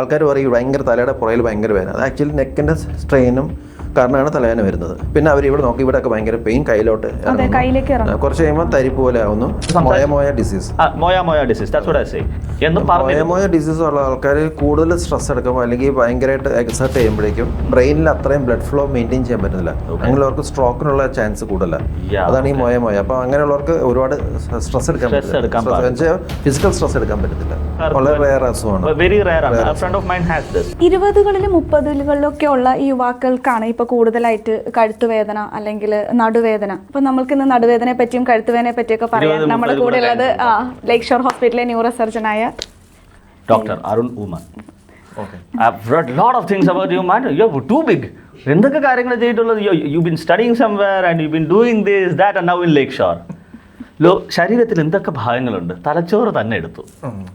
ആൾക്കാർ പറയും ഭയങ്കര തലയുടെ പുറയിൽ ഭയങ്കര വേദന. അത് ആക്ച്വലി നെക്കിന്റെ സ്ട്രെയിനും കാരണമാണ് തലവേദന വരുന്നത്. പിന്നെ അവർ ഇവിടെ നോക്കി ഇവിടെ ഒക്കെ ഭയങ്കര പെയിൻ കയ്യിലോട്ട് അതെ ഇറങ്ങുന്നു. ഇറങ്ങും കുറച്ച് കഴിയുമ്പോൾ തരിപ്പ് പോലെ ആവുന്നു. Moyamoya disease moyamoya disease that's what I say എന്ന് പറഞ്ഞു മോയ ഡിസീസ് ഉള്ള ആൾക്കാർ കൂടുതൽ സ്ട്രെസ് എടുക്കുമ്പോൾ അല്ലെങ്കിൽ ഭയങ്കരമായിട്ട് എക്സർട്ട് ചെയ്യുമ്പോഴേക്കും ബ്രെയിനിൽ അത്രയും ബ്ലഡ് ഫ്ലോ മെയിന്റെയിൻ ചെയ്യാൻ പറ്റുന്നില്ല. അങ്ങനെയുള്ളവർക്ക് സ്ട്രോക്കിനുള്ള ചാൻസ് കൂടുതലാണ് അതാണ് ഈ മോയ മോയ. അപ്പോൾ അങ്ങനെയുള്ളവർക്ക് ഒരുപാട് സ്ട്രെസ് എടുക്കാൻ പറ്റില്ല. എടുക്കാൻ ഫിസിക്കൽ സ്ട്രെസ് എടുക്കാൻ പറ്റത്തില്ല. വെരി റയർ ആണ്. Front of mind has this ഇരുപതുകളിലും മുപ്പതുകളിലൊക്കെ ഉള്ള ഈ യുവാക്കൾക്കാണ് ഇപ്പൊ കൂടുതലായിട്ട് കഴുത്തുവേദന അല്ലെങ്കിൽ നടുവേദന. ഇപ്പൊ നമ്മൾക്ക് ഇന്ന് നടുവേദനയെ പറ്റിയും കഴുത്തുവേദനയെ പറ്റിയൊക്കെ പറയാൻ ഇരുപത് നമ്മുടെ കൂടെ ഉള്ളത് ലേക്ക് ഷോർ ഹോസ്പിറ്റലിലെ neuro സർജനായ doctor Arun Oommen okay I've read a lot of things about you, man. You're too big. എന്തൊക്കെ കാര്യങ്ങൾ ചെയ്തിട്ടുള്ളത്? You been studying somewhere and you been doing this that and now in lake shore law ശരീരത്തിൽ എന്തൊക്കെ ഭാഗങ്ങളുണ്ട്? തലച്ചോറ് തന്നെ എടുത്തു.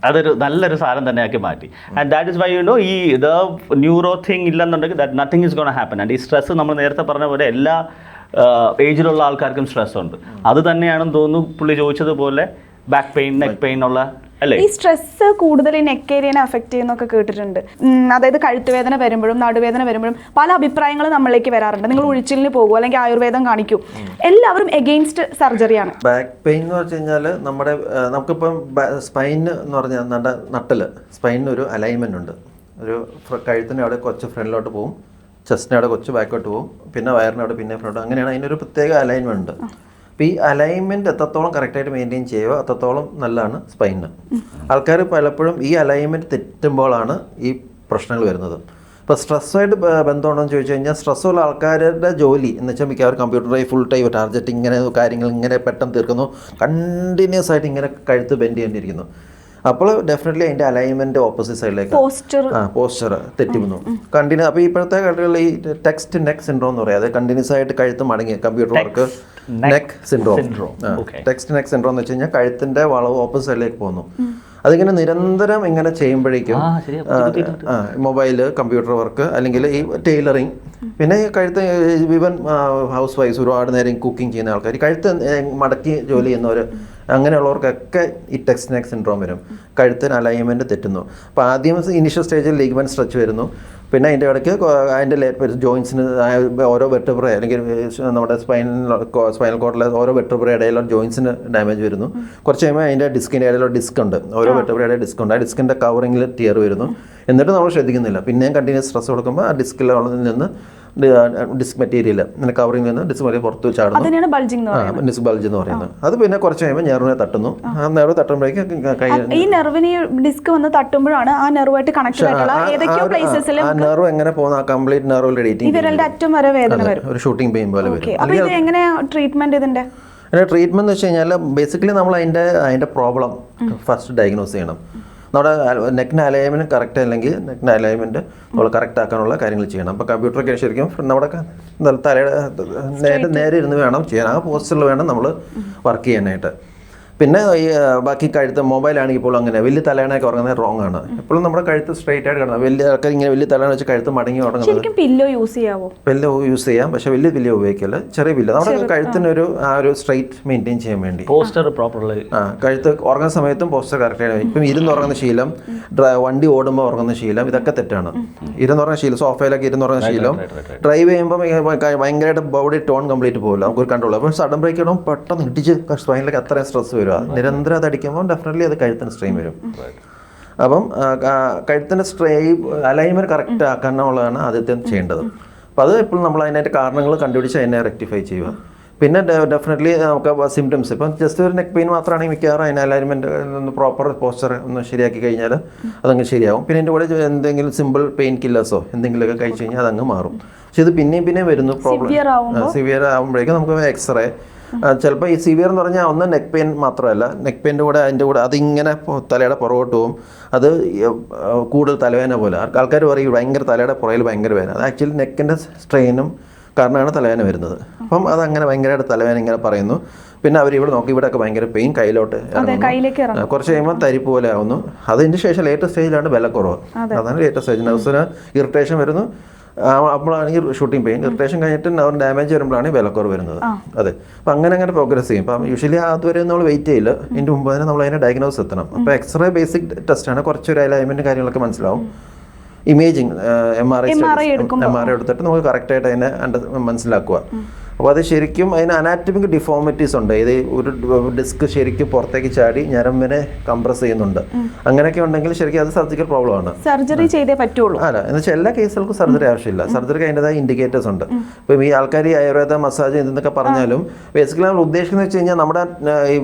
അതൊരു നല്ലൊരു സാധനം തന്നെ ആക്കി മാറ്റി. And that is why you know ഈ ദ ന്യൂറോ തിങ് ഇല്ലെന്നുണ്ടെങ്കിൽ that nothing is gone happen and ഈ സ്ട്രെസ് നമ്മൾ നേരത്തെ പറഞ്ഞ പോലെ എല്ലാ ഏജിലുള്ള ആൾക്കാർക്കും സ്ട്രെസ് ഉണ്ട്. അത് തന്നെയാണെന്ന് തോന്നുന്നു പുള്ളി ചോദിച്ചതുപോലെ ബാക്ക് പെയിൻ നെക്ക് പെയിൻ ഉള്ള ഈ സ്ട്രെസ് കൂടുതൽ ഈ നെക്ക് ഏരിയനെ അഫക്ട് ചെയ്യുന്നൊക്കെ കേട്ടിട്ടുണ്ട്. അതായത് കഴുത്തുവേദന വരുമ്പോഴും നടുവേദന വരുമ്പോഴും പല അഭിപ്രായങ്ങളും നമ്മളിലേക്ക് വരാറുണ്ട്. നിങ്ങൾ ഉഴിച്ചിലിന് പോകും അല്ലെങ്കിൽ ആയുർവേദം കാണിക്കും? എല്ലാവരും എഗെയിൻസ്റ്റ് സർജറിയാണ് ബാക്ക് പെയിൻ എന്ന് വെച്ച് കഴിഞ്ഞാൽ നമ്മുടെ നമുക്കിപ്പം സ്പൈൻ എന്ന് പറഞ്ഞാൽ നട നട്ടിൽ സ്പൈനിന് ഒരു അലൈൻമെന്റ് ഉണ്ട്. ഒരു കഴുത്തിന് അവിടെ കുറച്ച് ഫ്രണ്ടിലോട്ട് പോകും ചെസ്റ്റിന് അവിടെ കുറച്ച് ബാക്കോട്ട് പോകും പിന്നെ വയറിന് അവിടെ പിന്നെ ഫ്രണ്ട് അങ്ങനെയാണ് അതിനൊരു പ്രത്യേക അലൈൻമെന്റ് ഉണ്ട്. അപ്പോൾ ഈ അലൈൻമെന്റ് എത്രത്തോളം കറക്റ്റായിട്ട് മെയിന്റെയിൻ ചെയ്യുക അത്രത്തോളം നല്ലതാണ് സ്പൈനിന് ആൾക്കാർ പലപ്പോഴും ഈ അലൈൻമെന്റ് തെറ്റുമ്പോഴാണ് ഈ പ്രശ്നങ്ങൾ വരുന്നത്. ഇപ്പോൾ സ്ട്രെസ്സായിട്ട് ബന്ധമുണ്ടോ എന്ന് ചോദിച്ചു കഴിഞ്ഞാൽ സ്ട്രെസ്സുള്ള ആൾക്കാരുടെ ജോലി എന്ന് വെച്ചാൽ മിക്കവാറും കമ്പ്യൂട്ടറായി ഫുൾ ടൈം ടാർജറ്റ് ഇങ്ങനെ കാര്യങ്ങൾ ഇങ്ങനെ പെട്ടെന്ന് തീർക്കുന്നു. കണ്ടിന്യൂസ് ആയിട്ട് ഇങ്ങനെ കഴുത്ത് ബെൻഡ് ചെയ്യേണ്ടിയിരിക്കുന്നു. അപ്പോൾ ഡെഫിനറ്റ്ലി അതിന്റെ അലൈൻമെന്റ് ഓപ്പോസിറ്റ് സൈഡിലേക്ക് പോസ്റ്റർ ആ തെറ്റി വന്നു കണ്ടിന്യൂ അപ്പോൾ ഇപ്പോഴത്തെ കളികളിൽ ഈ ടെക്സ്റ്റ് നെക്ക് സിൻഡ്രോം എന്ന് പറയാം. അത് കണ്ടിന്യൂസ് ആയിട്ട് കഴുത്ത് മടങ്ങി computer work neck syndrome text neck syndrome എന്ന് വെച്ച് കഴിഞ്ഞാൽ കഴുത്തിന്റെ വളവ് ഓപ്പോസിറ്റ് സൈഡിലേക്ക് പോകുന്നു. അതിങ്ങനെ നിരന്തരം ഇങ്ങനെ ചെയ്യുമ്പോഴേക്കും മൊബൈൽ കമ്പ്യൂട്ടർ വർക്ക് അല്ലെങ്കിൽ ഈ ടൈലറിങ് പിന്നെ ഈ കഴുത്ത് ഇവൻ ഹൗസ് വൈഫ് ഒരുപാട് നേരം കുക്കിംഗ് ചെയ്യുന്ന ആൾക്കാർ കഴുത്ത് മടക്കി ജോലി ചെയ്യുന്നവർ അങ്ങനെയുള്ളവർക്കൊക്കെ ഈ ടെക്സ്റ്റ് നെക്ക് സിൻഡ്രോം വരും. കഴുത്തിന് അലൈൻമെന്റ് തെറ്റുന്നു. അപ്പോൾ ആദ്യം ഇനിഷ്യൽ സ്റ്റേജിൽ ലീഗ്മെന്റ് സ്ട്രെച്ച് വരുന്നു. പിന്നെ അതിന്റെ ഇടയ്ക്ക് അതിന്റെ ലേറ്റ് ജോയിൻസിന് ഓരോ വെട്ടബ്ര അല്ലെങ്കിൽ നമ്മുടെ സ്പൈനൽ സ്പൈനൽ കോഡിലെ ഓരോ വെട്ടബ്ര ഇടയിലുള്ള ജോയിൻസിന് ഡാമേജ് വരുന്നു. കുറച്ച് കഴിയുമ്പോൾ അതിന്റെ ഡിസ്കിന്റെ ഇടയിലുള്ള ഡിസ്ക് ഉണ്ട്. ഓരോ വെട്ടബ്രയുടെ ഡിസ്ക് ഉണ്ട്. ആ ഡിസ്കിന്റെ കവറിങ്ങിൽ ടിയർ വരുന്നു. എന്നിട്ട് നമ്മൾ ശ്രദ്ധിക്കുന്നില്ല. പിന്നെയും കണ്ടിന്യൂസ് സ്ട്രെസ് കൊടുക്കുമ്പോൾ ആ ഡിസ്കിലുള്ളതിൽ നിന്ന് ഡിസ്ക് മെറ്റീരിയൽ ഇങ്ങനെ കവറിങ് നിന്ന് ഡിസ്ക് മെറ്റീരിയൽ പുറത്ത് ചാടുന്നു ഡിസ്ക് ബൾജ് എന്ന് പറയുന്നത്. അത് പിന്നെ കുറച്ച് കഴിയുമ്പോൾ ഞെറിനെ തട്ടുന്നു. ആ. നെർവ് തട്ടുമ്പോഴേക്കും കൈ ഈ നെർവിന് ഡിസ്ക് വന്ന് തട്ടുമ്പോഴാണ് ആ നെർവായിട്ട് കണക്ട് ആ നെർവ് എങ്ങനെ പോകുന്ന ആ കംപ്ലീറ്റ് നെർവിൽ ഈ എഡിറ്റിംഗ് വിരലിന്റെ അറ്റം വരെ വേദന വരും. ഒരു ഷൂട്ടിംഗ് പെയിൻ പോലെ വരും. അപ്പോൾ ഇത് എങ്ങനെയാ ട്രീറ്റ്മെന്റ് ഇതിന്റെ? അതിന്റെ ട്രീറ്റ്മെന്റ് എന്ന് വെച്ച് കഴിഞ്ഞാൽ ബേസിക്കലി നമ്മൾ അതിന്റെ അതിന്റെ പ്രോബ്ലം ഫസ്റ്റ് ഡയഗ്നോസ് ചെയ്യണം. നമ്മുടെ നെക്കിന് അലൈൻമെന്റ് കറക്റ്റ് അല്ലെങ്കിൽ നെക്കിന് അലൈൻമെന്റ് നമ്മൾ കറക്റ്റ് ആക്കാനുള്ള കാര്യങ്ങൾ ചെയ്യണം. അപ്പോൾ കമ്പ്യൂട്ടറൊക്കെ ശരിക്കും നമ്മുടെ തലയുടെ നേരെ നേരെ ഇരുന്ന് വേണം ചെയ്യാൻ. ആ പോസ്റ്ററിൽ വേണം നമ്മൾ വർക്ക് ചെയ്യാനായിട്ട്. പിന്നെ ഈ ബാക്കി കഴുത്ത് മൊബൈലാണെങ്കിൽ ഇപ്പോൾ അങ്ങനെ വലിയ തലയണയൊക്കെ ഉറങ്ങുന്നത് റോങ് ആണ്. എപ്പോഴും നമ്മുടെ കഴുത്ത് സ്ട്രൈറ്റ് ആയിട്ട് കിടന്നത് വലിയ ആൾക്കാർ ഇങ്ങനെ വലിയ തലയണ വെച്ച് കഴുത്ത് മടങ്ങി ഉറങ്ങുന്നത് പില്ലോ യൂസ് ചെയ്യാവോ? പില്ലോ യൂസ് ചെയ്യാം. പക്ഷെ വലിയ പില്ലോ ഉപയോഗിക്കില്ല. ചെറിയ പില്ലോ നമ്മുടെ കഴുത്തിനൊരു ആ. ഒരു സ്ട്രൈറ്റ് മെയിന്റെയിൻ ചെയ്യാൻ വേണ്ടി. പോസ്റ്റർ പ്രോപ്പർലി ആ കഴുത്ത് ഉറങ്ങുന്ന സമയത്തും പോസ്റ്റർ കറക്റ്റ് ആയിട്ട് ഇപ്പം ഇരുന്ന് ഉറങ്ങുന്ന ശീലം ഡ്ര- വണ്ടി ഓടുമ്പോൾ ഉറങ്ങുന്ന ശീലം ഇതൊക്കെ തെറ്റാണ്. ഇരുന്നുറങ്ങുന്ന ശീലം സോഫയിലൊക്കെ ഇരുന്നുറങ്ങുന്ന ശീലം. ഡ്രൈവ് ചെയ്യുമ്പോൾ ഭയങ്കരമായിട്ട് ബോഡി ടോൺ കംപ്ലീറ്റ് പോകില്ല നമുക്കൊരു കൺട്രോൾ അപ്പോൾ സഡൻ ബ്രേക്ക് ഇടുമ്പോൾ പെട്ടെന്ന് ഇടിച്ച് സ്പൈനിലേക്ക് അത്രയും സ്ട്രെസ് വരും. നിരന്തരം അത് അടിക്കുമ്പോൾ ഡെഫിനറ്റ്ലി അത് കഴുത്തിന് സ്ട്രെയിൻ വരും. അപ്പം ആ, ക- കഴുത്തിന്റെ സ്ട്രേ അലൈൻമെന്റ് കറക്റ്റ് ആക്കാനുള്ളതാണ് ആദ്യത്തെ ചെയ്യേണ്ടത്. അപ്പോൾ അത് എപ്പോഴും നമ്മൾ അതിനായിട്ട് കാരണങ്ങൾ കണ്ടുപിടിച്ച് അതിനെ റെക്ടിഫൈ ചെയ്യുക. പിന്നെ ഡെഫിനറ്റ്ലി നമുക്ക് സിംറ്റംസ് ഇപ്പം ജസ്റ്റ് ഒരു നെക്ക് പെയിൻ മാത്രമാണെങ്കിൽ മിക്കവാറും അതിന് അലൈൻമെന്റ് ഒന്ന് പ്രോപ്പർ പോസ്ചർ ഒന്ന് ശരിയാക്കി കഴിഞ്ഞാൽ അതങ്ങ് ശരിയാവും. പിന്നെ എന്റെ കൂടെ എന്തെങ്കിലും സിമ്പിൾ പെയിൻ കില്ലേഴ്സോ എന്തെങ്കിലുമൊക്കെ കഴിച്ച് കഴിഞ്ഞാൽ അതങ്ങ് മാറും. പക്ഷെ ഇത് പിന്നെയും പിന്നെയും വരുന്നു പ്രോബ്ലം? സിവിയർ ആകുമ്പോഴേക്കും നമുക്ക് എക്സ്റേ ചിലപ്പോൾ ഈ സിവിയർ എന്ന് പറഞ്ഞാൽ ഒന്ന് നെക്ക് പെയിൻ മാത്രമല്ല. നെക്ക് പെയിന്റെ കൂടെ അതിന്റെ കൂടെ അതിങ്ങനെ തലയുടെ പുറകോട്ട് പോകും. അത് കൂടുതൽ തലവേദന പോലെ. ആൾക്കാർ പറയും ഭയങ്കര തലയുടെ പുറയിൽ ഭയങ്കര വേദന. അത് ആക്ച്വലി നെക്കിന്റെ സ്ട്രെയിനും കാരണമാണ് തലവേദന വരുന്നത്. അപ്പം അതങ്ങനെ ഭയങ്കരമായിട്ട് തലവേദന ഇങ്ങനെ പറയുന്നു. പിന്നെ അവർ ഇവിടെ നോക്കി ഇവിടെയൊക്കെ ഭയങ്കര പെയിൻ കയ്യിലോട്ട് കുറച്ച് കഴിയുമ്പോൾ തരിപ്പ് പോലെ ആവുന്നു. അതിന്റെ ശേഷം ലേറ്റസ്റ്റ് സ്റ്റേജിലാണ് വിലക്കുറവ് അതാണ് ലേറ്റസ്റ്റ് സ്റ്റേജ് നർവ്സിന് ഇറിറ്റേഷൻ വരുന്നു. അപ്പോഴാണ് ഈ ഷൂട്ടിംഗ് പെയിൻ ഇറിറ്റേഷൻ കഴിഞ്ഞിട്ട് അവർ ഡാമേജ് വരുമ്പോഴാണ് വിലക്കുറവ് വരുന്നത്. അതെ. അപ്പം അങ്ങനെ അങ്ങനെ പ്രോഗ്രസ് ചെയ്യും. അപ്പം യൂഷ്വലി അതുവരെ നമ്മൾ വെയിറ്റ് ചെയ്യില്ല. ഇതിന്റെ മുമ്പ് തന്നെ നമ്മൾ അതിനെ ഡയഗ്നോസ് എത്തണം. അപ്പോൾ എക്സ്റേ ബേസിക് ടെസ്റ്റ് ടെസ്റ്റാണ് കുറച്ചൊരു അലൈൻമെന്റ് കാര്യങ്ങളൊക്കെ മനസ്സിലാവും. Imaging M R I. M R I എടുത്തിട്ട് നമുക്ക് കറക്റ്റായിട്ട് അതിനെ മനസ്സിലാക്കുക അപ്പോൾ അത് ശരിക്കും അതിന് അനാറ്റമിക് ഡിഫോമിറ്റീസ് ഉണ്ട്. ഇത് ഒരു ഡിസ്ക് ശരിക്കും പുറത്തേക്ക് ചാടി ഞരമ്പിനെ കംപ്രസ് ചെയ്യുന്നുണ്ട്. അങ്ങനെയൊക്കെ ഉണ്ടെങ്കിൽ ശരിക്കും അത് സർജിക്കൽ പ്രോബ്ലം ആണ്. സർജറി ചെയ്തേ പറ്റുള്ളൂ. അല്ല എന്ന് വെച്ചാൽ എല്ലാ കേസുകൾക്കും സർജറി ആവശ്യമില്ല. സർജറിക്ക് അതിന്റെതായ ഇൻഡിക്കേറ്റേഴ്സ് ഉണ്ട്. ഇപ്പം ഈ ആൾക്കാർ ഈ ആയുർവേദ മസാജ് എന്തെന്നൊക്കെ പറഞ്ഞാലും ബേസിക്കലി നമ്മൾ ഉദ്ദേശിക്കുന്നത് വെച്ച് കഴിഞ്ഞാൽ നമ്മുടെ ഈ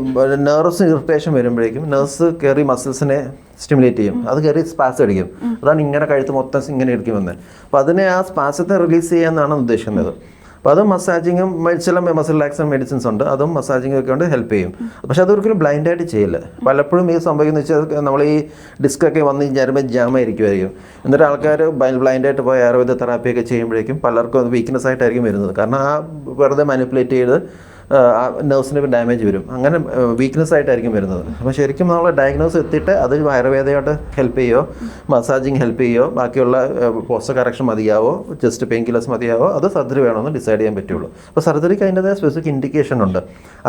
നെർവ്സ് ഇറിറ്റേഷൻ വരുമ്പോഴേക്കും നെർവ്സ് കയറി മസിൽസിനെ സ്റ്റിമുലേറ്റ് ചെയ്യും. അത് കയറി സ്പാസ് അടിക്കും. അതാണ് ഇങ്ങനെ കഴുത്ത് മൊത്തം ഇങ്ങനെ ഇരിക്കുമെന്ന് അപ്പോൾ അതിനെ ആ സ്പാസത്തെ റിലീസ് ചെയ്യാമെന്നാണ് ഉദ്ദേശിക്കുന്നത്. അപ്പോൾ അത് മസാജിങ്ങും ചില മസിൽ റിലാക്സൻ മെഡിസിൻസ് ഉണ്ട്. അതും മസാജിങ്ങും ഒക്കെ കൊണ്ട് ഹെൽപ്പ് ചെയ്യും. പക്ഷെ അതൊരിക്കലും ബ്ലൈൻഡായിട്ട് ചെയ്യില്ല. പലപ്പോഴും ഈ സംഭവിക്കുന്ന വെച്ചാൽ നമ്മൾ ഈ ഡിസ്ക് ഒക്കെ വന്ന് ഞരമ്പ് ജാമായിരിക്കുമായിരിക്കും എന്നിട്ട് ആൾക്കാർ ബ്ലൈൻഡായിട്ട് പോയി ആയുർവേദ തെറാപ്പിയൊക്കെ ചെയ്യുമ്പോഴേക്കും പലർക്കും അത് വീക്ക്നെസ് ആയിട്ടായിരിക്കും വരുന്നത്. കാരണം ആ വെറുതെ മാനിപ്പുലേറ്റ് ചെയ്ത് നെർവ്സിന് ഡാമേജ് വരും. അങ്ങനെ വീക്ക്നെസ് ആയിട്ടായിരിക്കും വരുന്നത്. അപ്പോൾ ശരിക്കും നമ്മൾ ഡയഗ്നോസ് എത്തിയിട്ട് അത് ആയുർവേദയോട്ട് ഹെൽപ്പ് ചെയ്യോ മസാജിങ് ഹെൽപ്പ് ചെയ്യോ ബാക്കിയുള്ള പോസ്റ്റർ കറക്ഷൻ മതിയാവോ ജസ്റ്റ് പെയിൻ കില്ലേഴ്സ് മതിയാവോ അത് സർജറി വേണമെന്ന് ഡിസൈഡ് ചെയ്യാൻ പറ്റുള്ളൂ. അപ്പോൾ സർജറിക്ക് അതിന്റെതായ സ്പെസിഫിക് ഇൻഡിക്കേഷൻ ഉണ്ട്.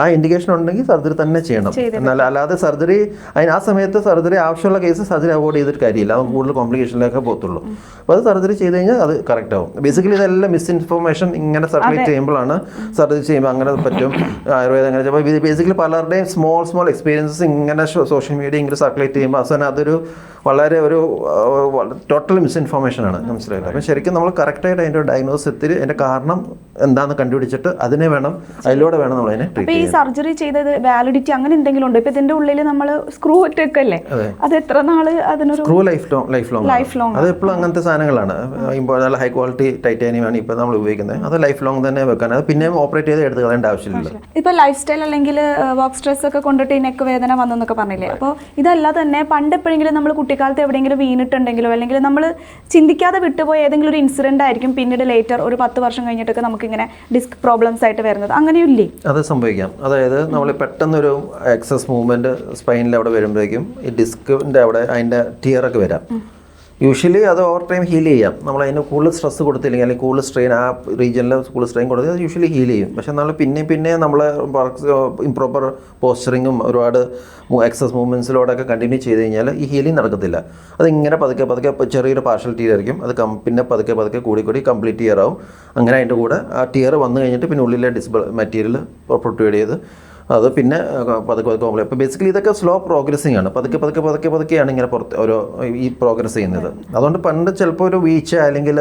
ആ ഇൻഡിക്കേഷൻ ഉണ്ടെങ്കിൽ സർജറി തന്നെ ചെയ്യണം. എന്നാൽ അല്ലാതെ സർജറി അതിന് ആ സമയത്ത് സർജറി ആവശ്യമുള്ള കേസ് സർജറി അവോയ്ഡ് ചെയ്തിട്ട് കാര്യമില്ല. അത് കൂടുതൽ കോംപ്ലിക്കേഷനിലേക്ക് പോകത്തുള്ളൂ. അപ്പോൾ അത് സർജറി ചെയ്ത് കഴിഞ്ഞാൽ അത് കറക്റ്റ് ആവും. ബേസിക്കലി ഇതെല്ലാം മിസ്ഇൻഫോർമേഷൻ ഇങ്ങനെ സർക്കുലേറ്റ് ചെയ്യുമ്പോഴാണ് സർജറി ചെയ്യുമ്പോൾ അങ്ങനെ പറ്റും. ആയുർവേദം അങ്ങനെ അപ്പോൾ ബേസിക്കലി പലരുടെയും സ്മോൾ സ്മോൾ എക്സ്പീരിയൻസസ് ഇങ്ങനെ സോഷ്യൽ മീഡിയ ഇങ്ങനെ സർക്കുലേറ്റ് ചെയ്യുമ്പോൾ അവസാനം അതൊരു വളരെ ഒരു ടോട്ടൽ മിസ്ഇൻഫോർമേഷൻ ആണ്. മനസ്സിലായില്ല? അപ്പം ശരിക്കും നമ്മൾ കറക്റ്റായിട്ട് അതിന്റെ ഡയഗ്നോസ് എത്തി അതിന്റെ കാരണം എന്താണെന്ന് കണ്ടുപിടിച്ചിട്ട് അതിനെ വേണം അതിലൂടെ വേണം നമ്മൾ അതിനെ അപ്പൊ ട്രീറ്റ് ഈ സർജറി ചെയ്തത് വാലിഡിറ്റി അങ്ങനെ എന്തെങ്കിലും ഉണ്ടോ? ഇപ്പൊ ഇതിന്റെ ഉള്ളിൽ നമ്മൾ സ്ക്രൂ ഇട്ടേക്കല്ലേ? അത്. എത്ര നാൾ അതിനൊരു screw life long life long life long അത് എപ്പോഴും അങ്ങനത്തെ സാധനങ്ങളാണ്. നല്ല ഹൈ ക്വാളിറ്റി ടൈറ്റാനിയം ആണ് ഇപ്പോൾ നമ്മൾ ഉപയോഗിക്കുന്നത്. അത് ലൈഫ് ലോങ് തന്നെ വെക്കാൻ അത് പിന്നെ ഓപ്പറേറ്റ് ചെയ്ത് എടുത്ത് കളയേണ്ട ആവശ്യമില്ല. ഇപ്പൊ ലൈഫ് സ്റ്റൈൽ അല്ലെങ്കിൽ വർക്ക് സ്ട്രെസ് ഒക്കെ കൊണ്ടിട്ട് ഈ നെക്ക് വേദന വന്നെന്നൊക്കെ പറഞ്ഞില്ലേ? അപ്പോൾ ഇതല്ല തന്നെ പണ്ട് എപ്പോഴെങ്കിലും നമ്മൾ കുട്ടിക്കാലത്ത് എവിടെയെങ്കിലും വീണിട്ടുണ്ടെങ്കിലോ അല്ലെങ്കിൽ നമ്മൾ ചിന്തിക്കാതെ വിട്ടുപോയ ഏതെങ്കിലും ഒരു ഇൻസിഡന്റ് ആയിരിക്കും പിന്നീട് ലേറ്റർ ഒരു പത്ത് വർഷം കഴിഞ്ഞിട്ടൊക്കെ നമുക്കിങ്ങനെ ഡിസ്ക് പ്രോബ്ലംസ് ആയിട്ട് വരുന്നത്. അങ്ങനെയില്ലേ? അത് സംഭവിക്കാം. അതായത് നമ്മൾ പെട്ടെന്നൊരു എക്സസ് മൂവ്മെന്റ് സ്പൈനിൽ അവിടെ വരുമ്പോഴേക്കും ഈ ഡിസ്കിന്റെ അവിടെ അതിന്റെ ടിയർ ഒക്കെ വരാം. യൂഷ്വലി അത് ഓവർ ടൈം ഹീൽ ചെയ്യാം. നമ്മൾ അതിന് കൂടുതൽ സ്ട്രെസ് കൊടുത്തില്ലെങ്കിൽ അല്ലെങ്കിൽ കൂടുതൽ സ്ട്രെയിൻ ആ റീജിയനിൽ കൂടുതൽ സ്ട്രെയിൻ കൊടുത്താൽ അത് യൂഷ്വലി ഹീൽ ചെയ്യും. പക്ഷേ നമ്മൾ പിന്നെ പിന്നെ നമ്മൾ ഇംപ്രോപ്പർ പോസ്ചറിങ്ങും ഒരുപാട് എക്സസ് മൂവ്മെന്റ്സിലൂടെയൊക്കെ കണ്ടിന്യൂ ചെയ്ത് കഴിഞ്ഞാൽ ഈ ഹീലിംഗ് നടക്കത്തില്ല. അതിങ്ങനെ പതുക്കെ പതുക്കെ ചെറിയൊരു പാർഷ്യൽ ടീർ ആയിരിക്കും. അത് കം പിന്നെ പതുക്കെ പതുക്കെ കൂടി കൂടി കംപ്ലീറ്റ് ടിയർ ആവും. അങ്ങനെ അതിന്റെ കൂടെ ആ ടിയർ വന്നു കഴിഞ്ഞിട്ട് പിന്നെ ഉള്ളിലെ ഡിസ്ബ മെറ്റീരിയൽ പ്രൊട്ടീഡ് ചെയ്ത് അത് പിന്നെ പതുക്കെ പതുക്കെ കോംപ്ലൈ ഇപ്പോൾ ബേസിക്കലി ഇതൊക്കെ സ്ലോ പ്രോഗ്രസിങ് ആണ്. പതുക്കെ പതുക്കെ പതുക്കെ പതുക്കെയാണ് ഇങ്ങനെ പുറത്ത് ഓരോ ഈ പ്രോഗ്രസ് ചെയ്യുന്നത്. അതുകൊണ്ട് പണ്ട് ചിലപ്പോൾ ഒരു വീഴ്ച അല്ലെങ്കിൽ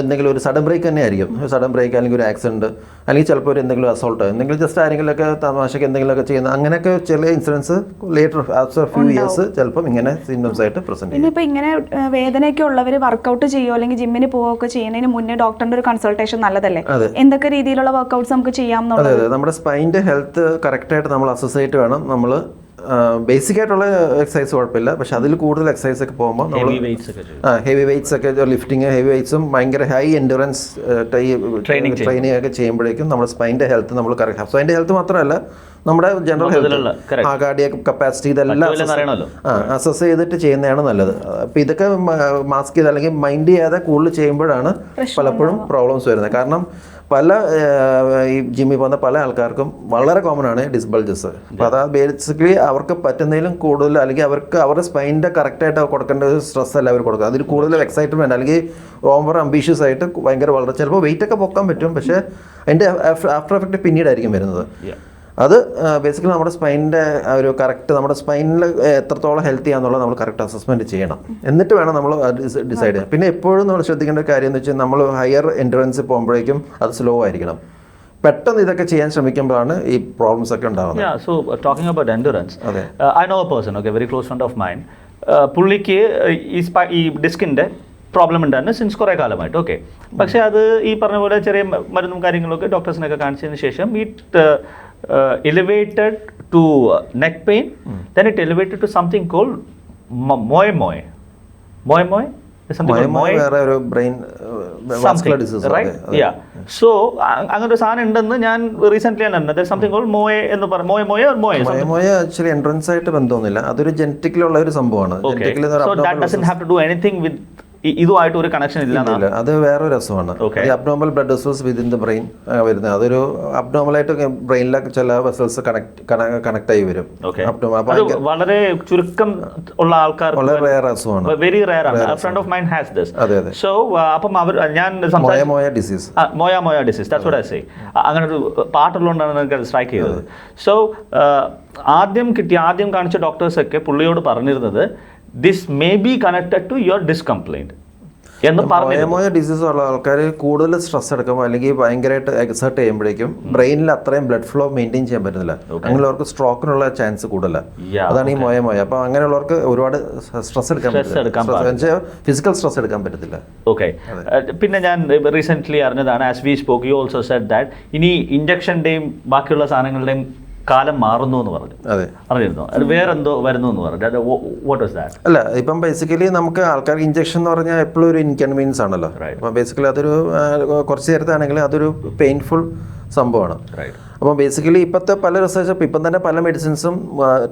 എന്തെങ്കിലും ഒരു സഡൻ ബ്രേക്ക് തന്നെ ആയിരിക്കും സഡൻ ബ്രേക്ക് അല്ലെങ്കിൽ ഒരു ആക്സിഡന്റ് അല്ലെങ്കിൽ ചിലപ്പോൾ ഒരു എന്തെങ്കിലും അസോൾട്ട് എന്തെങ്കിലും ജസ്റ്റ് ആരെങ്കിലുമൊക്കെ തമാശയ്ക്ക് എന്തെങ്കിലുമൊക്കെ ചെയ്യുന്ന അങ്ങനെയൊക്കെ ചില incidence later after few years ചിലപ്പം ഇങ്ങനെ സിംറ്റംസ് ആയിട്ട് പ്രസന്റ് ചെയ്യും. പിന്നെ ഇപ്പൊ ഇങ്ങനെ വേദനയൊക്കെ ഉള്ളവർ വർക്കൗട്ട് ചെയ്യുമോ അല്ലെങ്കിൽ ജിമ്മിന് പോവുകയൊക്കെ ചെയ്യുന്നതിന് മുന്നേ ഡോക്ടറിന്റെ ഒരു കൺസൾട്ടേഷൻ നല്ലതല്ലേ? എന്തൊക്കെ രീതിയിലുള്ള വർക്കൗട്ട്സ് നമുക്ക് ചെയ്യാം അതെ അതെ. നമ്മുടെ സ്പൈന്റെ ഹെൽത്ത് കറക്റ്റായിട്ട് നമ്മൾ അസസ് ചെയ്തിട്ട് വേണം. നമ്മൾ ബേസിക് ആയിട്ടുള്ള എക്സസൈസ് കുഴപ്പമില്ല. പക്ഷെ അതിൽ കൂടുതൽ എക്സസൈസ് ഒക്കെ പോകുമ്പോൾ നമ്മൾ ഹെവി വെയിറ്റ്സ് ഒക്കെ ആ ഹെവി വെയിറ്റ്സ് ഒക്കെ ലിഫ്റ്റിംഗ് ഹെവി വെയിറ്റ്സും ഭയങ്കര ഹൈ എൻഡുറൻസ് ട്രെയിനിങ് ട്രെയിനിങ് ഒക്കെ ചെയ്യുമ്പോഴേക്കും നമ്മുടെ സ്പൈന്റെ ഹെൽത്ത് നമ്മൾ കറക്റ്റ് സ്പൈന്റെ ഹെൽത്ത് മാത്രമല്ല നമ്മുടെ ജനറൽ ഹെൽത്ത് ആ കാർഡിയ കപ്പാസിറ്റി ഇതെല്ലാം അസസ് ചെയ്തിട്ട് ചെയ്യുന്നതാണ് നല്ലത്. അപ്പം ഇതൊക്കെ മാസ്ക് ചെയ്ത് അല്ലെങ്കിൽ മൈൻഡ് ചെയ്യാതെ കൂടുതൽ ചെയ്യുമ്പോഴാണ് പലപ്പോഴും പ്രോബ്ലംസ് വരുന്നത്. കാരണം പല ഈ ജിമ്മിൽ പോകുന്ന പല ആൾക്കാർക്കും വളരെ കോമൺ ആണ് ഡിസ്ബൾജസ് അപ്പോൾ അത് ബേസിക്കലി അവർക്ക് പറ്റുന്നതിലും കൂടുതൽ അല്ലെങ്കിൽ അവർക്ക് അവരുടെ സ്പൈന്റെ കറക്റ്റായിട്ട് കൊടുക്കേണ്ട ഒരു സ്ട്രെസ് അല്ല അവർ കൊടുക്കുക. അതിൽ കൂടുതൽ എക്സൈറ്റ്മെന്റ് അല്ലെങ്കിൽ ഓവർ അംബീഷ്യസ് ആയിട്ട് ഭയങ്കര വളരെ ചിലപ്പോൾ വെയിറ്റ് ഒക്കെ പൊക്കാൻ പറ്റും പക്ഷേ അതിന്റെ ആഫ്റ്റർ എഫക്റ്റ് പിന്നീടായിരിക്കും വരുന്നത്. അത് ബേസിക്കലി നമ്മുടെ സ്പൈനിന്റെ ഒരു കറക്റ്റ് നമ്മുടെ സ്പൈനിൽ എത്രത്തോളം ഹെൽത്തി ആണെന്നുള്ളത് നമ്മൾ കറക്റ്റ് അസസ്മെന്റ് ചെയ്യണം. എന്നിട്ട് വേണം നമ്മൾ ഡിസൈഡ് ചെയ്യാം പിന്നെ എപ്പോഴും നമ്മൾ ശ്രദ്ധിക്കേണ്ട കാര്യം എന്ന് വെച്ചാൽ നമ്മൾ ഹയർ എൻഡുറൻസ് പോകുമ്പോഴേക്കും അത് സ്ലോ ആയിരിക്കണം. പെട്ടെന്ന് ഇതൊക്കെ ചെയ്യാൻ ശ്രമിക്കുമ്പോഴാണ് ഈ പ്രോബ്ലംസ് ഒക്കെ ഉണ്ടാകുന്നത് സോ ടോക്കിംഗ് അബൌട്ട് എൻഡുറൻസ് അതെ. uh, I person a very close friend of. Uh, പുള്ളിക്ക് ഈ സ്പൈ ഈ ഡിസ്കിന്റെ പ്രോബ്ലം ഉണ്ടായിരുന്നു സിൻസ് കുറേ കാലമായിട്ട് ഓക്കെ പക്ഷേ അത് ഈ പറഞ്ഞ പോലെ ചെറിയ മരുന്നും കാര്യങ്ങളൊക്കെ ഡോക്ടേഴ്സിനൊക്കെ കാണിച്ചതിന് ശേഷം it elevated elevated to uh, neck pain, mm. then it elevated to something called moi moi. Moi disease so അങ്ങനെ ഒരു സാധനം ഉണ്ടെന്ന് ഞാൻ റീസെന്റ് ആണ് സംതിങ് കോൾ മോയെ എന്ന് പറ മോയ മോയ മോയ മയമോയ ആക്ച്വലി എൻട്രൻസ് ആയിട്ട് ബന്ധമൊന്നുമില്ല. അതൊരു ജനറ്റിക്കലുള്ള ഒരു സംഭവമാണ്. ഇതുമായിട്ട് ഒരു കണക്ഷൻ ഇല്ല അത് വേറൊരു രസമാണ്. Abnormal blood vessels within the brain വരുന്നത്. അതൊരു അബ്നോർമൽ ആയിട്ട് ബ്രെയിനിലൊക്കെ ചില വെസൽസ് കണക്ട് കണക്ട് ആയി വരും. വളരെ ചുരുക്കം ഉള്ള ആൾക്കാർ വളരെ റയർ അസുഖമാണ് വെരി റയർ ആണ്. Front of mind has this അതെ അതെ. സോ അപ്പം അവർ ഞാൻ moyamoya disease moyamoya disease that's what I say അങ്ങനെ ഒരു പാട്ടുള്ളതുകൊണ്ടാണ് എനിക്ക് സ്ട്രൈക്ക് ചെയ്തത്. സോ ആദ്യം കിട്ടിയ ആദ്യം കാണിച്ച ഡോക്ടേഴ്സൊക്കെ പുള്ളിയോട് പറഞ്ഞിരുന്നത് this may be connected to your disc complaint എന്ന് പറഞ്ഞു ഡിസീസ് ഉള്ള ആൾക്കാർ കൂടുതൽ സ്ട്രെസ് എടുക്കുമ്പോൾ അല്ലെങ്കിൽ ഭയങ്കരമായിട്ട് എക്സേർട്ട് ചെയ്യുമ്പോഴേക്കും ബ്രെയിനിൽ അത്രയും ബ്ലഡ് ഫ്ലോ മെയിന്റെയിൻ ചെയ്യാൻ പറ്റുന്നില്ല. അങ്ങനെയുള്ളവർക്ക് സ്ട്രോക്കിനുള്ള ചാൻസ് കൂടുതലാണ് Yeah, അതാണ് ഈ മോയ മോയ അപ്പോൾ അങ്ങനെയുള്ളവർക്ക് ഒരുപാട് സ്ട്രെസ് എടുക്കാൻ പറ്റില്ല. ഫിസിക്കൽ സ്ട്രെസ് എടുക്കാൻ പറ്റത്തില്ല. ഓക്കെ പിന്നെ ഞാൻ recently അറിഞ്ഞതാണ് as we spoke you also said that ഇനി ഇഞ്ചക്ഷന്റെയും ബാക്കിയുള്ള സാധനങ്ങളുടെയും കാലം മാറുന്നു എന്ന് പറഞ്ഞു. അതെ. അറിഞ്ഞിരുന്നു? അത് വേറെന്തോ വരുന്നു എന്ന് പറഞ്ഞു. വാട്ട് വാസ് ദാറ്റ് അല്ല ഇപ്പം ബേസിക്കലി നമുക്ക് ആൾക്കാർക്ക് ഇഞ്ചക്ഷൻ എന്ന് പറഞ്ഞാൽ എപ്പോഴും ഒരു ഇൻകൺവീനിയൻസ് ആണല്ലോ. അപ്പം ബേസിക്കലി അതൊരു കുറച്ച് നേരത്താണെങ്കിൽ അതൊരു പെയിൻഫുൾ സംഭവമാണ്. അപ്പോൾ ബേസിക്കലി ഇപ്പോഴത്തെ പല റിസർച്ച് ഇപ്പം തന്നെ പല മെഡിസിൻസും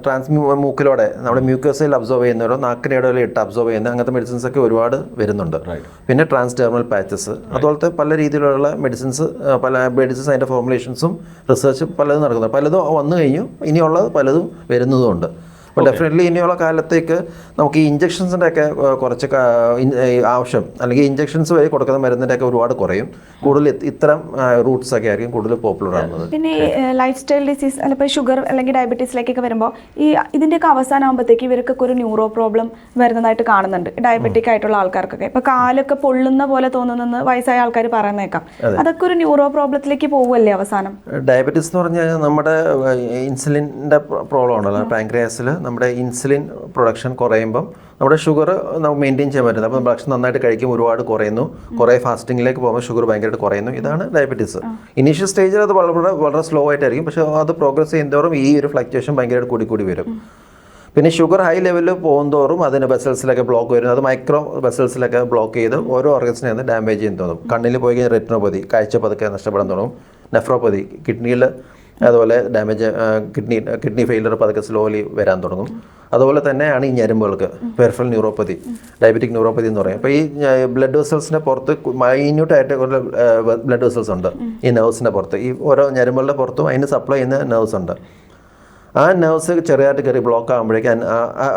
ട്രാൻസ് മൂക്കിലൂടെ നമ്മുടെ മ്യൂക്കസയിൽ അബ്സോർവ് ചെയ്യുന്നവരോ നാക്കിനിടയിൽ ഇട്ട് അബ്സോർവ് ചെയ്യുന്ന അങ്ങനത്തെ മെഡിസിൻസ് ഒക്കെ ഒരുപാട് വരുന്നുണ്ട്. പിന്നെ പിന്നെ ട്രാൻസ്ഡെർമൽ പാച്ചസ് അതുപോലത്തെ പല രീതിയിലുള്ള മെഡിസിൻസ് പല മെഡിസിൻസ് അതിന്റെ ഫോർമുലേഷൻസും റിസർച്ച് പലതും നടക്കുന്നുണ്ട്. പലതും വന്നു കഴിഞ്ഞു. ഇനിയുള്ളത് പലതും വരുന്നതുമുണ്ട്. അപ്പോൾ ഡെഫിനറ്റ്ലി ഇനിയുള്ള കാലത്തേക്ക് നമുക്ക് ഈ ഇഞ്ചക്ഷൻസിന്റെ ഒക്കെ കുറച്ച് ആവശ്യം അല്ലെങ്കിൽ ഇഞ്ചക്ഷൻസ് വഴി കൊടുക്കുന്ന മരുന്നിന്റെ ഒക്കെ ഒരുപാട് കുറയും. കൂടുതൽ ഇത് ഇത്തരം റൂട്ട്സ് ഒക്കെ ആയിരിക്കും കൂടുതൽ പോപ്പുലർ ആകുന്നത് പിന്നെ ലൈഫ് സ്റ്റൈൽ ഡിസീസ് അല്ല ഇപ്പോൾ ഷുഗർ അല്ലെങ്കിൽ ഡയബറ്റീസിലേക്കൊക്കെ വരുമ്പോൾ ഈ ഇതിന്റെയൊക്കെ അവസാനമാകുമ്പോഴത്തേക്ക് ഇവർക്കൊക്കെ ഒരു ന്യൂറോ പ്രോബ്ലം വരുന്നതായിട്ട് കാണുന്നുണ്ട്. ഡയബറ്റിക് ആയിട്ടുള്ള ആൾക്കാർക്കൊക്കെ. ഇപ്പോൾ കാലൊക്കെ പൊള്ളുന്ന പോലെ തോന്നുന്നെന്ന് വയസ്സായ ആൾക്കാർ പറയുന്നേക്കാം. അതൊക്കെ ഒരു ന്യൂറോ പ്രോബ്ലത്തിലേക്ക് പോകുമല്ലേ അവസാനം? ഡയബറ്റീസ് എന്ന് പറഞ്ഞാൽ കഴിഞ്ഞാൽ നമ്മുടെ ഇൻസുലിന്റെ പ്രോബ്ലം ഉണ്ടല്ലോ. പാങ്ക്രിയാസിൽ നമ്മുടെ ഇൻസുലിൻ പ്രൊഡക്ഷൻ കുറയുമ്പം നമ്മുടെ ഷുഗർ നമുക്ക് മെയിന്റെയിൻ ചെയ്യാൻ പറ്റുന്നത്. അപ്പോൾ ഭക്ഷണം നന്നായിട്ട് കഴിക്കുമ്പോൾ ഒരുപാട് കുറയുന്നു. കുറേ ഫാസ്റ്റിങ്ങിലേക്ക് പോകുമ്പോൾ ഷുഗർ ഭയങ്കരമായിട്ട് കുറയുന്നു. ഇതാണ് ഡയബറ്റീസ്. ഇനീഷ്യൽ സ്റ്റേജിൽ അത് വളരെ വളരെ സ്ലോ ആയിട്ടായിരിക്കും. പക്ഷേ അത് പ്രോഗ്രസ് ചെയ്യുന്നതോറും ഈ ഒരു ഫ്ലക്ച്വേഷൻ ഭയങ്കരമായിട്ട് കൂടി കൂടി വരും. പിന്നെ ഷുഗർ ഹൈ ലെവലിൽ പോകുന്തോറും അതിന് ബസൽസിലൊക്കെ ബ്ലോക്ക് വരും അത് മൈക്രോ ബസൽസിലൊക്കെ ബ്ലോക്ക് ചെയ്ത് ഓരോ ഓർഗൻസിനെ അത് ഡാമേജ് ചെയ്യാൻ തോന്നും കണ്ണിൽ പോയി കഴിഞ്ഞാൽ റെറ്റിനോപതി കാഴ്ച പതുക്കെ നഷ്ടപ്പെടാൻ തുടങ്ങും. നെഫ്രോപതി കിഡ്നിയിൽ അതുപോലെ ഡാമേജ് കിഡ്നി കിഡ്നി ഫെയിലർ പതുക്കെ സ്ലോലി വരാൻ തുടങ്ങും. അതുപോലെ തന്നെയാണ് ഈ ഞരമ്പുകൾക്ക് പെർഫൽ ന്യൂറോപ്പതി ഡയബറ്റിക് ന്യൂറോപ്പതി എന്ന് പറയും. അപ്പോൾ ഈ ബ്ലഡ് വെസൽസിന്റെ പുറത്ത് മൈന്യൂട്ടായിട്ട് കുറേ ബ്ലഡ് വെസൽസ് ഉണ്ട്. ഈ നെർവ്സിന്റെ പുറത്ത്. ഈ ഓരോ ഞരമ്പുകളുടെ പുറത്തും അതിന് സപ്ലൈ ചെയ്യുന്ന നെർവ്സ് ഉണ്ട്. ആ നെർവ്സ് ചെറിയതായിട്ട് കയറി ബ്ലോക്ക് ആകുമ്പോഴേക്കും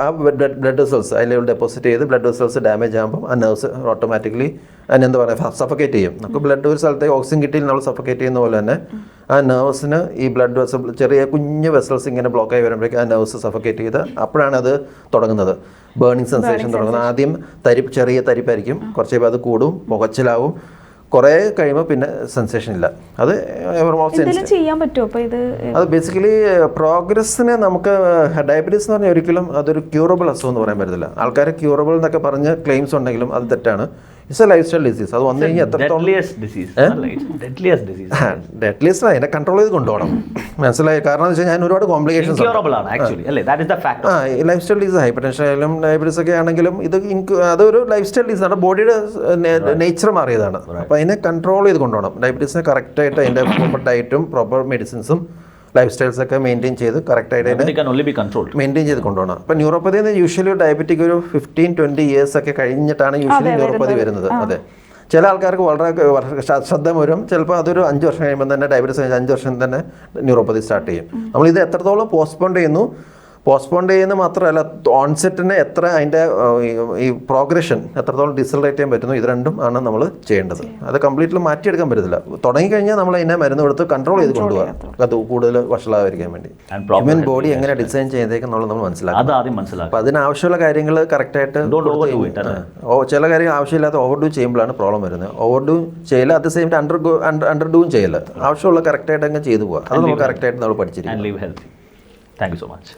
ആ ബ്ലഡ് വെസൽസ് അതിൽ ഡെപ്പോസിറ്റ് ചെയ്ത് ബ്ലഡ് വെസൽസ് ഡാമേജ് ആകുമ്പോൾ ആ നെർവ്സ് ഓട്ടോമാറ്റിക്കലി അതിനെന്താ പറയുക സഫക്കേറ്റ് ചെയ്യും. നമുക്ക് ബ്ലഡ് ഒരു സ്ഥലത്തേക്ക് ഓക്സിജൻ കിട്ടിയിൽ നമ്മൾ സഫക്കേറ്റ് ചെയ്യുന്ന പോലെ തന്നെ ആ നെർവ്സിന് ഈ ബ്ലഡ് വെസൽ ചെറിയ കുഞ്ഞു വെസൽസ് ഇങ്ങനെ ബ്ലോക്ക് ആയി വരുമ്പോഴേക്കും ആ നെർവ്സ് സഫക്കേറ്റ് ചെയ്ത് അപ്പോഴാണ് അത് തുടങ്ങുന്നത്. ബേണിംഗ് സെൻസേഷൻ തുടങ്ങുന്നത്. ആദ്യം തരിപ്പ് ചെറിയ തരിപ്പായിരിക്കും. കുറച്ച് അത് കൂടും പുകച്ചിലാവും. കുറേ കഴിയുമ്പോൾ പിന്നെ സെൻസേഷൻ ഇല്ല. അത് ചെയ്യാൻ പറ്റുമോ അപ്പോൾ ഇത് അത് ബേസിക്കലി പ്രോഗ്രസ്സിനെ നമുക്ക് ഡയബറ്റീസ് എന്ന് പറഞ്ഞാൽ ഒരിക്കലും അതൊരു ക്യൂറബിൾ അസുഖം എന്ന് പറയാൻ പറ്റത്തില്ല. ആൾക്കാർ ക്യൂറബിൾ എന്നൊക്കെ പറഞ്ഞ് ക്ലെയിംസ് ഉണ്ടെങ്കിലും അത് തെറ്റാണ്. It's a life style disease അത് വന്നു കഴിഞ്ഞാൽ എത്രത്തോളം ഡെഡ്ലിയസ്റ്റ് അതിനെ കൺട്രോൾ ചെയ്ത് കൊണ്ടുപോകണം. മനസ്സിലായി? കാരണം വെച്ചാൽ ഞാൻ ഒരുപാട് കോംപ്ലിക്കേഷൻസ് ആ. Life style disease hypertension ആയാലും ഡയബറ്റീസ് ഒക്കെ ആണെങ്കിലും ഇത് അതൊരു ലൈഫ് സ്റ്റൈൽ ഡിസീസ് ആണ് ബോഡിയുടെ നേച്ചർ മാറിയതാണ്. അപ്പോൾ അതിനെ കൺട്രോൾ ചെയ്ത് കൊണ്ടുപോകണം. ഡയബറ്റീസിനെ കറക്റ്റായിട്ട് അതിന്റെ പ്രോപ്പർ ഡയറ്റും പ്രോപ്പർ മെഡിസിൻസും ലൈഫ് സ്റ്റൈൽസ് ഒക്കെ മെയിന്റെയിൻ ചെയ്ത് കറക്റ്റായിട്ട് ആയിട്ട് it can be controlled maintain ചെയ്ത് കൊണ്ടുപോകണം. അപ്പോൾ ന്യൂറോപ്പതി എന്ന് യൂഷ്വലി ഡയബറ്റിക് ഒരു ഫിഫ്റ്റീൻ ട്വന്റി ഇയേഴ്സ് ഒക്കെ കഴിഞ്ഞിട്ടാണ് യൂഷ്വലി ന്യൂറോപ്പതി വരുന്നത്. അതെ. ചില ആൾക്കാർക്ക് വളരെ വളരെ ശ്ര- ശ്രദ്ധ വരും. ചിലപ്പോൾ അതൊരു അഞ്ച് വർഷം കഴിയുമ്പോൾ തന്നെ ഡയബറ്റീസ് അഞ്ച് വർഷം തന്നെ ന്യൂറോപ്പതി സ്റ്റാർട്ട് ചെയ്യും. നമ്മൾ ഇത് എത്രത്തോളം പോസ്റ്റ്പോൺ ചെയ്യുന്നു? പോസ്റ്റ്പോൺ ചെയ്യുന്നത് മാത്രമല്ല ഓൺസെറ്റിന് എത്ര അതിന്റെ ഈ പ്രോഗ്രഷൻ എത്രത്തോളം ഡിസലറേറ്റ് ചെയ്യാൻ പറ്റുന്നു ഇത് രണ്ടും ആണ് നമ്മൾ ചെയ്യേണ്ടത്. അത് കംപ്ലീറ്റ്ലി മാറ്റിയെടുക്കാൻ പറ്റത്തില്ല. തുടങ്ങിക്കഴിഞ്ഞാൽ നമ്മൾ അതിനെ മരുന്ന് കൊടുത്ത് കൺട്രോൾ ചെയ്ത് കൊണ്ടുപോകാം. അത് കൂടുതൽ വഷളാതിരിക്കാൻ വേണ്ടി. And ഹ്യൂമൻ ബോഡി എങ്ങനെ ഡിസൈൻ ചെയ്തേക്കെന്നുള്ളത് നമ്മൾ മനസ്സിലാക്കും അത് ആദ്യം മനസ്സിലാക്കുക അപ്പോൾ അതിനാവശ്യമുള്ള കാര്യങ്ങൾ കറക്റ്റായിട്ട് Don't overdo ഓ ചില കാര്യങ്ങൾ ആവശ്യമില്ലാത്ത ഓവർ ഡൂ ചെയ്യുമ്പോഴാണ് പ്രോബ്ലം വരുന്നത്. ഓവർ ഡൂ ചെയ്യില്ല അറ്റ് ദ സെയിം അണ്ടർ അണ്ടർ ഡൂവും ചെയ്യില്ല ആവശ്യമുള്ള കറക്റ്റായിട്ട് അങ്ങ് ചെയ്തു പോവുക അത് നമ്മൾ കറക്റ്റായിട്ട് നമ്മൾ പഠിച്ചിരിക്കും thank you so Thank you so much.